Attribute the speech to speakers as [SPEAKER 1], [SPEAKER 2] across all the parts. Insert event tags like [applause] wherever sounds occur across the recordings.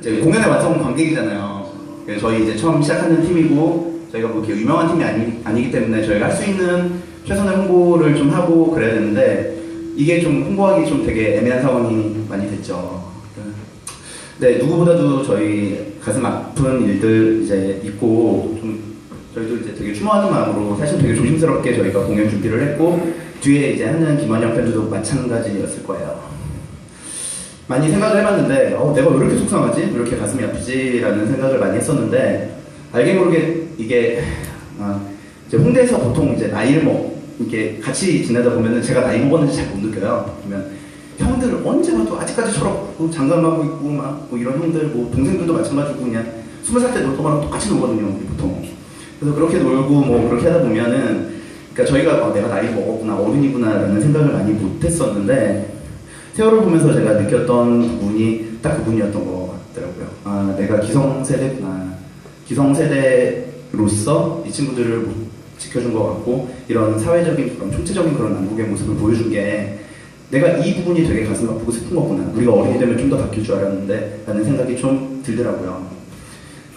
[SPEAKER 1] 이제 공연의 완성 관객이잖아요. 저희 이제 처음 시작하는 팀이고 저희가 뭐 이렇게 유명한 팀이 아니, 아니기 때문에 저희가 할 수 있는 최선의 홍보를 좀 하고 그래야 되는데 이게 좀 홍보하기 좀 되게 애매한 상황이 많이 됐죠. 네, 누구보다도 저희 가슴 아픈 일들 이제 있고 좀 저희도 이제 되게 추모하는 마음으로 사실 되게 조심스럽게 저희가 공연 준비를 했고 뒤에 이제 하는 김원영 팬들도 마찬가지였을 거예요. 많이 생각을 해봤는데 어, 내가 왜 이렇게 속상하지? 왜 이렇게 가슴이 아프지?라는 생각을 많이 했었는데 알게 모르게 이게 아, 이제 홍대에서 보통 이제 나이를 뭐 이렇게 같이 지내다 보면은 제가 나이 먹었는지 잘 못 느껴요. 그러면 형들 언제 봐도 아직까지 저렇고 장갑하고 있고 막 뭐 이런 형들 뭐 동생들도 마찬가지고 그냥 스무 살 때 놀던 거랑 똑같이 놀거든요 보통. 그래서 그렇게 놀고 뭐 그렇게 하다 보면은 그러니까 저희가 어, 내가 나이 먹었구나 어른이구나라는 생각을 많이 못했었는데 세월을 보면서 제가 느꼈던 부분이 딱 그분이었던 것 같더라고요. 아, 내가 기성세대구나. 기성세대로서 이 친구들을 못 지켜준 것 같고, 이런 사회적인 그런 총체적인 그런 난국의 모습을 보여준 게, 내가 이 부분이 되게 가슴 아프고 슬픈 거구나. 우리가 어른이 되면 좀 더 바뀔 줄 알았는데, 라는 생각이 좀 들더라고요.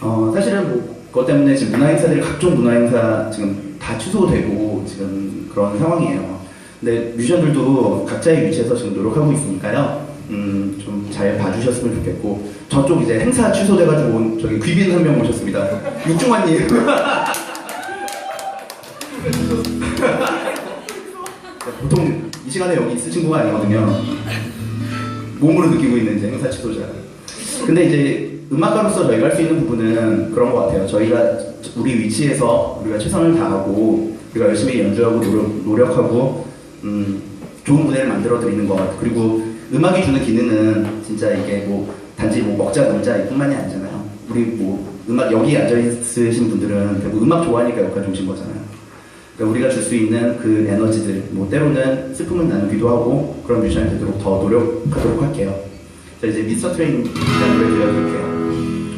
[SPEAKER 1] 어, 사실은 뭐, 그것 때문에 지금 문화행사들이 각종 문화행사 지금 다 취소되고, 지금 그런 상황이에요. 근데 뮤지션들도 각자의 위치에서 지금 노력하고 있으니까요. 음, 좀 잘 봐주셨으면 좋겠고 저쪽 이제 행사 취소돼가지고 온 저기 귀빈 한 명 모셨습니다. 육중환님. [laughs] 보통 이 시간에 여기 있을 친구가 아니거든요. 몸으로 느끼고 있는 이제 행사 취소자. 근데 이제 음악가로서 저희가 할 수 있는 부분은 그런 것 같아요. 저희가 우리 위치에서 우리가 최선을 다하고 우리가 열심히 연주하고 노력, 노력하고 음, 좋은 무대를 만들어 드리는 것 그리고 음악이 주는 기능은 진짜 이게 뭐 단지 뭐 먹자 놀자 이뿐만이 아니잖아요. 우리 뭐 음악 여기 앉아 있으신 분들은 결국 음악 좋아하니까 여기까지 오신 거잖아요. 그러니까 우리가 줄 수 있는 그 에너지들, 뭐 때로는 슬픔을 나누기도 하고 그런 뮤지션이 되도록 더 노력하도록 할게요. 자 이제 미스터 트레인이라는 노래 들려드릴게요.